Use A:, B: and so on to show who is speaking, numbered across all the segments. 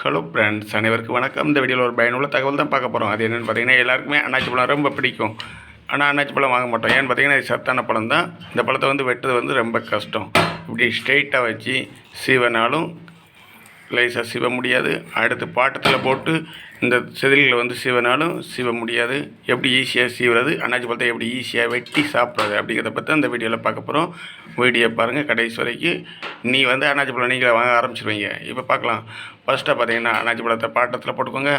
A: Hello friends அனைவருக்கும் வணக்கம். இந்த வீடியோவில் ஒரு பயனுள்ள தகவல் தான் பார்க்க போகிறோம் அது என்னென்னு பார்த்தீங்கன்னா எல்லாருக்குமே அன்னாச்சி பழம் ரொம்ப பிடிக்கும். ஆனால் அன்னாச்சி பழம் வாங்க மாட்டோம். ஏன்னு பார்த்தீங்கன்னா இது சத்தான பழம் தான். இந்த பழத்தை வந்து வெட்டுறது வந்து ரொம்ப கஷ்டம். இப்படி ஸ்ட்ரெயிட்டாக வச்சு சீவனாலும் லேசாக சிவ முடியாது. அடுத்து பாட்டத்தில் போட்டு இந்த செதில்களை வந்து சிவனாலும் சீவ முடியாது. எப்படி ஈஸியாக சீவுறது? அண்ணாச்சி பழத்தை எப்படி ஈஸியாக வெட்டி சாப்பிட்றது? அப்படிங்கிறத பற்றி அந்த வீடியோவில் பார்க்க போகிறோம் வீடியோ பாருங்கள் கடைசி வரைக்கும். நீ வந்து அண்ணாச்சி பழம் நீங்களே வாங்க ஆரம்பிச்சிருவீங்க. இப்போ பார்க்கலாம். ஃபஸ்ட்டாக பார்த்தீங்கன்னா அண்ணாச்சி பழத்தை பாட்டத்தில் போட்டுக்கோங்க.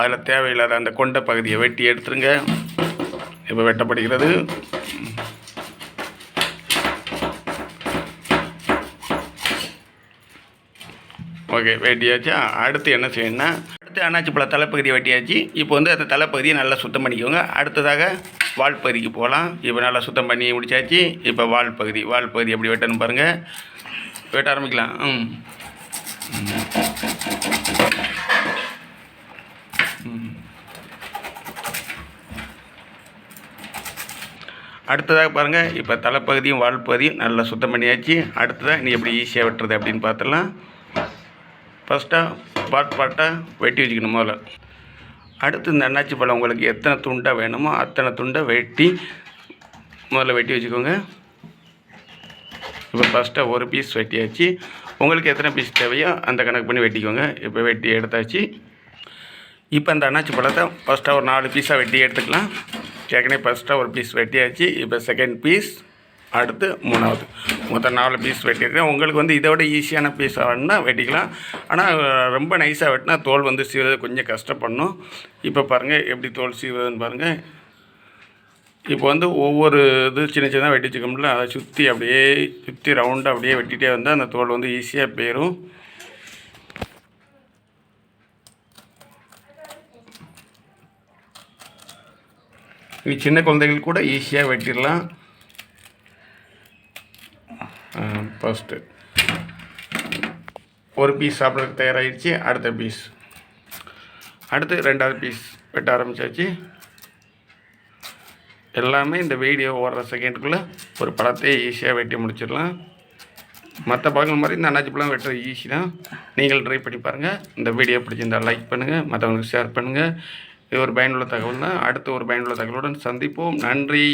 A: அதில் தேவையில்லாத அந்த கொண்ட பகுதியை வெட்டி எடுத்துருங்க. இப்போ வெட்டப்படுகிறது. ஓகே வெட்டியாச்சு. அடுத்து என்ன செய்யணும்னா அடுத்து அண்ணாச்சி பழ தலைப்பகுதியை வெட்டியாச்சு. இப்போ வந்து அந்த தலைப்பகுதியை நல்லா சுத்தம் பண்ணிக்கோங்க. அடுத்ததாக வால் பகுதிக்கு போகலாம். இப்போ நல்லா சுத்தம் பண்ணி முடிச்சாச்சு. இப்போ வால் பகுதி வால் பகுதி எப்படி வெட்டணும் பாருங்கள் வெட்ட ஆரம்பிக்கலாம். ம். ம். ம். அடுத்ததாக பாருங்கள் இப்போ தலைப்பகுதியும் வால் பகுதியும் நல்லா சுத்தம் பண்ணியாச்சு. அடுத்ததாக நீ எப்படி ஈஸியாக வெட்டுறது அப்படின்னு பார்த்துடலாம். ஃபஸ்ட்டாக பார்ட் பார்ட்டாக வெட்டி வச்சுக்கணும் முதல்ல. அடுத்து இந்த அன்னாச்சி பழம் உங்களுக்கு எத்தனை துண்டாக வேணுமோ அத்தனை துண்டை வெட்டி முதல்ல வெட்டி வச்சுக்கோங்க. இப்போ ஃபஸ்ட்டாக ஒரு பீஸ் வெட்டியாச்சு. உங்களுக்கு எத்தனை பீஸ் தேவையோ அந்த கணக்கு பண்ணி வெட்டிக்கோங்க. இப்போ வெட்டி எடுத்தாச்சு. இப்போ அந்த அன்னாச்சி பழத்தை ஃபஸ்ட்டாக ஒரு நாலு பீஸாக வெட்டி எடுத்துக்கலாம். ஏற்கனவே ஃபஸ்ட்டாக ஒரு பீஸ் வெட்டியாச்சு. இப்போ செகண்ட் பீஸ் அடுத்து மூணாவது. மொத்தம் நாலு பீஸ் வெட்டியிருக்கேன். உங்களுக்கு வந்து இதை விட ஈஸியான பீஸ் வேணுன்னா வெட்டிக்கலாம். ஆனால் ரொம்ப நைஸாக வெட்டினா தோல் வந்து சீவுறது கொஞ்சம் கஷ்டப்படணும். இப்போ பாருங்கள் எப்படி தோல் சீவுறதுன்னு பாருங்கள் இப்போ வந்து ஒவ்வொரு இது சின்ன சின்னதாக வெட்டி வச்சுக்கோம்ல அதை சுற்றி அப்படியே சுற்றி ரவுண்டாக அப்படியே வெட்டிகிட்டே வந்தால் அந்த தோல் வந்து ஈஸியாக போயிடும் இது சின்ன குழந்தைகள் கூட ஈஸியாக வெட்டிடலாம். ஃபஸ்ட்டு ஒரு பீஸ் சாப்பிட்றதுக்கு தயாராகிடுச்சு அடுத்த பீஸ் அடுத்து ரெண்டாவது பீஸ் வெட்ட ஆரம்பிச்சாச்சு. எல்லாமே இந்த வீடியோ ஓடுற செகண்டுக்குள்ளே ஒரு பழத்தையே ஈஸியாக வெட்டி முடிச்சிடலாம். மற்ற பழங்கள் மாதிரி இந்த அன்னாச்சி பழம் வெட்டுறது ஈஸி தான். நீங்கள் ட்ரை பண்ணி பாருங்கள் இந்த வீடியோ பிடிச்சிருந்தால் லைக் பண்ணுங்கள் மற்றவங்களுக்கு ஷேர் பண்ணுங்கள் இது ஒரு பயனுள்ள தகவல் தான். அடுத்த ஒரு பயனுள்ள தகவலுடன் சந்திப்போம். நன்றி.